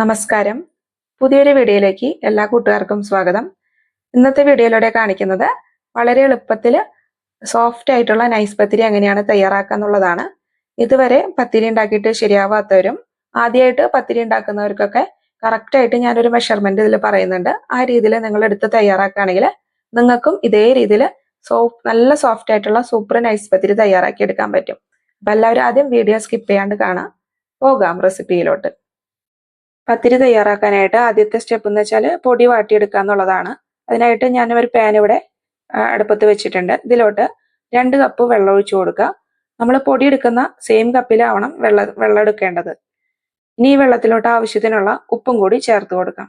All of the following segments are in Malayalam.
നമസ്കാരം. പുതിയൊരു വീഡിയോയിലേക്ക് എല്ലാ കൂട്ടുകാർക്കും സ്വാഗതം. ഇന്നത്തെ വീഡിയോയിലൂടെ കാണിക്കുന്നത് വളരെ എളുപ്പത്തിൽ സോഫ്റ്റ് ആയിട്ടുള്ള നൈസ് പത്തിരി എങ്ങനെയാണ് തയ്യാറാക്കുക എന്നുള്ളതാണ്. ഇതുവരെ പത്തിരി ഉണ്ടാക്കിയിട്ട് ശരിയാവാത്തവരും ആദ്യമായിട്ട് പത്തിരി ഉണ്ടാക്കുന്നവർക്കൊക്കെ കറക്റ്റായിട്ട് ഞാനൊരു മെഷർമെന്റ് ഇതിൽ പറയുന്നുണ്ട്. ആ രീതിയിൽ നിങ്ങൾ എടുത്ത് തയ്യാറാക്കുകയാണെങ്കിൽ നിങ്ങൾക്കും ഇതേ രീതിയിൽ സോഫ് നല്ല സോഫ്റ്റ് ആയിട്ടുള്ള സൂപ്പർ നൈസ് പത്തിരി തയ്യാറാക്കി എടുക്കാൻ പറ്റും. അപ്പൊ എല്ലാവരും ആദ്യം വീഡിയോ സ്കിപ്പ് ചെയ്യാണ്ട് കാണാം. പോകാം റെസിപ്പിയിലോട്ട് പത്തിരി തയ്യാറാക്കാനായിട്ട് ആദ്യത്തെ സ്റ്റെപ്പ് എന്ന് വെച്ചാൽ പൊടി വാട്ടിയെടുക്കുക എന്നുള്ളതാണ്. അതിനായിട്ട് ഞാൻ ഒരു പാൻ ഇവിടെ അടുപ്പത്ത് വെച്ചിട്ടുണ്ട്. ഇതിലോട്ട് രണ്ട് കപ്പ് വെള്ളം ഒഴിച്ചു കൊടുക്കുക. നമ്മൾ പൊടി എടുക്കുന്ന സെയിം കപ്പിലാവണം വെള്ള വെള്ളം എടുക്കേണ്ടത്. ഇനി ഈ വെള്ളത്തിലോട്ട് ആവശ്യത്തിനുള്ള ഉപ്പും കൂടി ചേർത്ത് കൊടുക്കാം.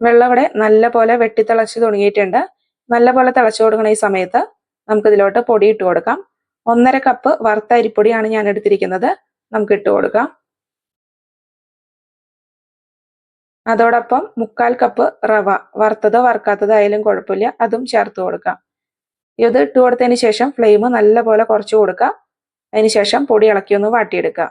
വെള്ളം ഇവിടെ നല്ല പോലെ വെട്ടിത്തിളച്ച് തുടങ്ങിയിട്ടുണ്ട്. നല്ല പോലെ തിളച്ചു കൊടുക്കുന്ന ഈ സമയത്ത് നമുക്ക് ഇതിലോട്ട് പൊടി ഇട്ട് കൊടുക്കാം. ഒന്നര കപ്പ് വറുത്ത അരിപ്പൊടിയാണ് ഞാൻ എടുത്തിരിക്കുന്നത്. നമുക്ക് ഇട്ട് കൊടുക്കാം. അതോടൊപ്പം മുക്കാൽ കപ്പ് റവ. വറുത്തതോ വറുക്കാത്തതോ ആയാലും കുഴപ്പമില്ല. അതും ചേർത്ത് കൊടുക്കാം. ഇത് ഇട്ട് കൊടുത്തതിന് ശേഷം ഫ്ലെയിം നല്ലപോലെ കുറച്ച് കൊടുക്കുക. അതിന് ശേഷം പൊടി ഇളക്കി ഒന്ന് വാട്ടിയെടുക്കുക.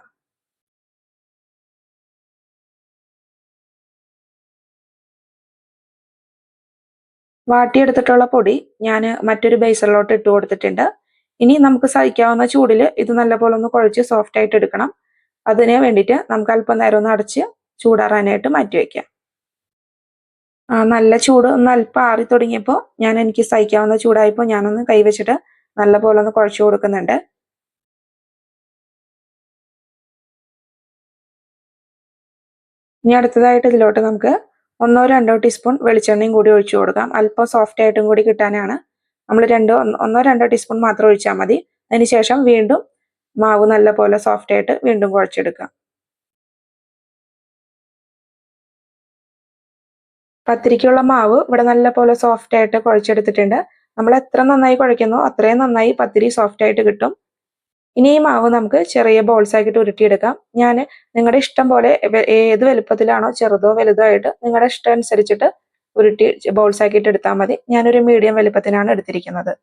വാട്ടിയെടുത്തിട്ടുള്ള പൊടി ഞാൻ മറ്റൊരു ബേസറിലോട്ട് ഇട്ട് കൊടുത്തിട്ടുണ്ട്. ഇനി നമുക്ക് സഹിക്കാവുന്ന ചൂടിൽ ഇത് നല്ലപോലെ ഒന്ന് കുഴച്ച് സോഫ്റ്റ് ആയിട്ട് എടുക്കണം. അതിന് വേണ്ടിയിട്ട് നമുക്ക് അല്പം നേരം ഒന്ന് അടച്ച് ചൂടാറാനായിട്ട് മാറ്റി വയ്ക്കാം ആ നല്ല ചൂട് ഒന്ന് അല്പം ആറി തുടങ്ങിയപ്പോൾ ഞാൻ എനിക്ക് സഹിക്കാവുന്ന ചൂടായപ്പോൾ ഞാനൊന്ന് കൈവച്ചിട്ട് നല്ല പോലെ ഒന്ന് കുഴച്ചു കൊടുക്കുന്നുണ്ട്. ഇനി അടുത്തതായിട്ട് ഇതിലോട്ട് നമുക്ക് ഒന്നോ രണ്ടോ ടീസ്പൂൺ വെളിച്ചെണ്ണയും കൂടി ഒഴിച്ചു കൊടുക്കാം. അല്പം സോഫ്റ്റ് ആയിട്ടും കൂടി കിട്ടാനാണ്. നമ്മൾ രണ്ടോ ഒന്നോ രണ്ടോ ടീസ്പൂൺ മാത്രം ഒഴിച്ചാൽ മതി. അതിനുശേഷം വീണ്ടും മാവ് നല്ല പോലെ സോഫ്റ്റ് ആയിട്ട് വീണ്ടും കുഴച്ചെടുക്കാം. പത്തിരിക്കുള്ള മാവ് ഇവിടെ നല്ലപോലെ സോഫ്റ്റ് ആയിട്ട് കുഴച്ചെടുത്തിട്ടുണ്ട്. നമ്മൾ എത്ര നന്നായി കുഴയ്ക്കുന്നോ അത്രയും നന്നായി പത്തിരി സോഫ്റ്റ് ആയിട്ട് കിട്ടും. ഇനി ഈ മാവ് നമുക്ക് ചെറിയ ബോൾസ് ആക്കിയിട്ട് ഉരുട്ടിയെടുക്കാം. ഞാൻ നിങ്ങളുടെ ഇഷ്ടം പോലെ ഏത് വലുപ്പത്തിലാണോ ചെറുതോ വലുതോ ആയിട്ട് നിങ്ങളുടെ ഇഷ്ടം അനുസരിച്ചിട്ട് ഉരുട്ടി ബോൾസ് ആക്കിയിട്ട് എടുത്താൽ മതി. ഞാനൊരു മീഡിയം വലുപ്പത്തിനാണ് എടുത്തിരിക്കുന്നത്.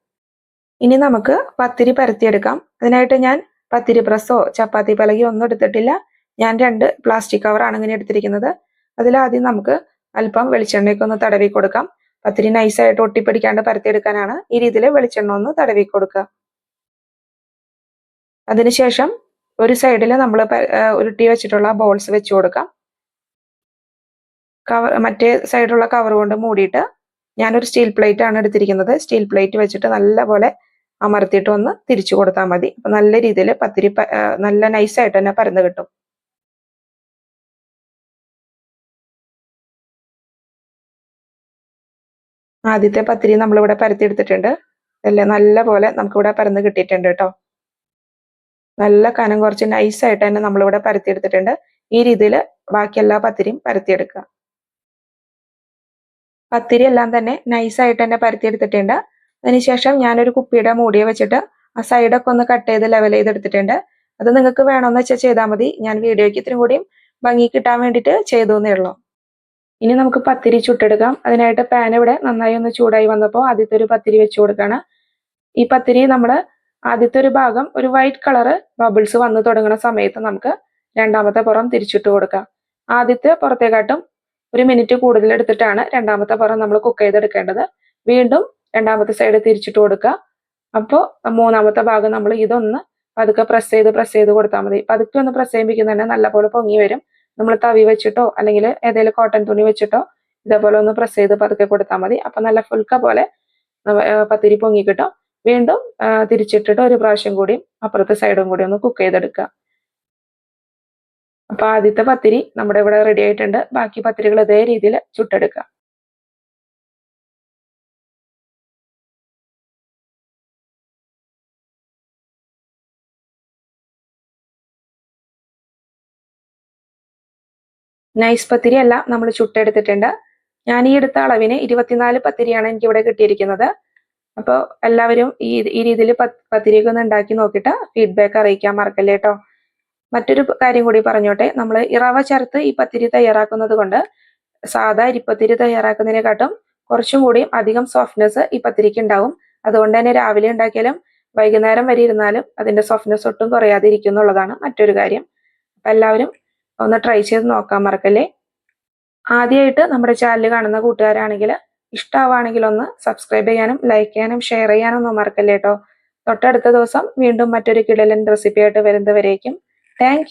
ഇനി നമുക്ക് പത്തിരി പരത്തിയെടുക്കാം. അതിനായിട്ട് ഞാൻ പത്തിരി പ്രസ്സോ ചപ്പാത്തി പലകയോ ഒന്നും എടുത്തിട്ടില്ല. ഞാൻ രണ്ട് പ്ലാസ്റ്റിക് കവറാണ് ഇങ്ങനെ എടുത്തിരിക്കുന്നത്. അതിലാദ്യം നമുക്ക് അല്പം വെളിച്ചെണ്ണയൊക്കെ ഒന്ന് തടവി കൊടുക്കാം. പത്തിരി നൈസായിട്ട് ഒട്ടിപ്പിടിക്കാണ്ട് പരത്തിയെടുക്കാനാണ് ഈ രീതിയിൽ വെളിച്ചെണ്ണ ഒന്ന് തടവി കൊടുക്കുക. അതിനുശേഷം ഒരു സൈഡിൽ നമ്മൾ ഉരുട്ടി വെച്ചിട്ടുള്ള ബോൾസ് വെച്ച് കൊടുക്കാം. കവർ മറ്റേ സൈഡുള്ള കവർ കൊണ്ട് മൂടിയിട്ട് ഞാനൊരു സ്റ്റീൽ പ്ലേറ്റ് ആണ് എടുത്തിരിക്കുന്നത്. സ്റ്റീൽ പ്ലേറ്റ് വെച്ചിട്ട് നല്ലപോലെ അമർത്തിയിട്ട് ഒന്ന് തിരിച്ചു കൊടുത്താൽ മതി. അപ്പൊ നല്ല രീതിയിൽ പത്തിരി നല്ല നൈസായിട്ട് തന്നെ പരന്ന് കിട്ടും. ആദ്യത്തെ പത്തിരി നമ്മളിവിടെ പരത്തിയെടുത്തിട്ടുണ്ട്. അല്ലേ? നല്ല പോലെ നമുക്കിവിടെ പരന്ന് കിട്ടിയിട്ടുണ്ട് കേട്ടോ. നല്ല കനം കുറച്ച് നൈസായിട്ട് തന്നെ നമ്മളിവിടെ പരത്തിയെടുത്തിട്ടുണ്ട്. ഈ രീതിയിൽ ബാക്കി എല്ലാ പത്തിരിയും പരത്തിയെടുക്കുക. പത്തിരി എല്ലാം തന്നെ നൈസായിട്ട് തന്നെ പരത്തിയെടുത്തിട്ടുണ്ട്. അതിനുശേഷം ഞാനൊരു കുപ്പിയുടെ മൂടിയെ വെച്ചിട്ട് ആ സൈഡൊക്കെ ഒന്ന് കട്ട് ചെയ്ത് ലെവൽ ചെയ്തെടുത്തിട്ടുണ്ട് അത് നിങ്ങൾക്ക് വേണമെന്ന് വെച്ചാൽ ചെയ്താൽ മതി. ഞാൻ വീഡിയോയ്ക്ക് ഇത്രയും കൂടിയും ഭംഗി കിട്ടാൻ വേണ്ടിയിട്ട് ചെയ്തു എന്നേ ഉള്ളൂ. ഇനി നമുക്ക് പത്തിരി ചുട്ടെടുക്കാം. അതിനായിട്ട് പാൻ ഇവിടെ നന്നായി ഒന്ന് ചൂടായി വന്നപ്പോൾ ആദ്യത്തെ ഒരു പത്തിരി വെച്ച് കൊടുക്കുകയാണ് ഈ പത്തിരി നമ്മൾ ആദ്യത്തെ ഒരു ഭാഗം ഒരു വൈറ്റ് കളറ് ബബിൾസ് വന്ന് തുടങ്ങുന്ന സമയത്ത് നമുക്ക് രണ്ടാമത്തെ പുറം തിരിച്ചിട്ട് കൊടുക്കാം. ആദ്യത്തെ പുറത്തേക്കാട്ടും ഒരു മിനിറ്റ് കൂടുതൽ എടുത്തിട്ടാണ് രണ്ടാമത്തെ പുറം നമ്മൾ കുക്ക് ചെയ്തെടുക്കേണ്ടത്. വീണ്ടും രണ്ടാമത്തെ സൈഡ് തിരിച്ചിട്ട് കൊടുക്കുക. അപ്പോൾ മൂന്നാമത്തെ ഭാഗം നമ്മൾ ഇതൊന്ന് പതുക്കെ പ്രസ് ചെയ്ത് പ്രസ് ചെയ്ത് കൊടുത്താൽ മതി. പതുക്കെ ഒന്ന് പ്രസ് ചെയ്യുമ്പോൾ തന്നെ നല്ലപോലെ പൊങ്ങി വരും. നമ്മൾ തവി വെച്ചിട്ടോ അല്ലെങ്കിൽ ഏതെങ്കിലും കോട്ടൺ തുണി വെച്ചിട്ടോ ഇതേപോലെ ഒന്ന് പ്രസ് ചെയ്ത് പതുക്കെ കൊടുത്താൽ മതി. അപ്പൊ നല്ല ഫുൽക്ക പോലെ പത്തിരി പൊങ്ങി കിട്ടും. വീണ്ടും തിരിച്ചിട്ടിട്ട് ഒരു പ്രാവശ്യം കൂടി അപ്പുറത്തെ സൈഡും കൂടി ഒന്ന് കുക്ക് ചെയ്തെടുക്കുക. അപ്പൊ ആദ്യത്തെ പത്തിരി നമ്മുടെ ഇവിടെ റെഡി ആയിട്ടുണ്ട്. ബാക്കി പത്തിരികൾ ഇതേ രീതിയിൽ ചുട്ടെടുക്കുക. നൈസ് പത്തിരി അല്ല നമ്മൾ ചുട്ടെടുത്തിട്ടുണ്ട്. ഞാൻ ഈ എടുത്ത അളവിന് ഇരുപത്തിനാല് പത്തിരിയാണ് എനിക്ക് ഇവിടെ കിട്ടിയിരിക്കുന്നത്. അപ്പോൾ എല്ലാവരും ഈ ഈ രീതിയിൽ പത്തിരിയൊക്കെ ഒന്ന് ഉണ്ടാക്കി നോക്കിയിട്ട് ഫീഡ്ബാക്ക് അറിയിക്കാൻ മറക്കല്ലേ കേട്ടോ മറ്റൊരു കാര്യം കൂടി പറഞ്ഞോട്ടെ. നമ്മൾ ഇറവ ചേർത്ത് ഈ പത്തിരി തയ്യാറാക്കുന്നത് കൊണ്ട് സാധാ ഇരിപ്പത്തിരി തയ്യാറാക്കുന്നതിനെക്കാട്ടും കുറച്ചും കൂടി അധികം സോഫ്റ്റ്നെസ് ഈ പത്തിരിക്ക് ഉണ്ടാവും. അതുകൊണ്ട് തന്നെ രാവിലെ ഉണ്ടാക്കിയാലും വൈകുന്നേരം വരെ ഇരുന്നാലും അതിന്റെ സോഫ്റ്റ്നെസ് ഒട്ടും കുറയാതെ ഇരിക്കും എന്നുള്ളതാണ് മറ്റൊരു കാര്യം. അപ്പം എല്ലാവരും ഒന്ന് ട്രൈ ചെയ്ത് നോക്കാൻ മറക്കല്ലേ? ആദ്യമായിട്ട് നമ്മുടെ ചാനൽ കാണുന്ന കൂട്ടുകാരാണെങ്കിൽ ഇഷ്ടമാവുകയാണെങ്കിൽ ഒന്ന് സബ്സ്ക്രൈബ് ചെയ്യാനും ലൈക്ക് ചെയ്യാനും ഷെയർ ചെയ്യാനും ഒന്നും മറക്കല്ലേ കേട്ടോ തൊട്ടടുത്ത ദിവസം വീണ്ടും മറ്റൊരു കിടലൻ റെസിപ്പിയായിട്ട് വരുന്നവരേക്കും. താങ്ക്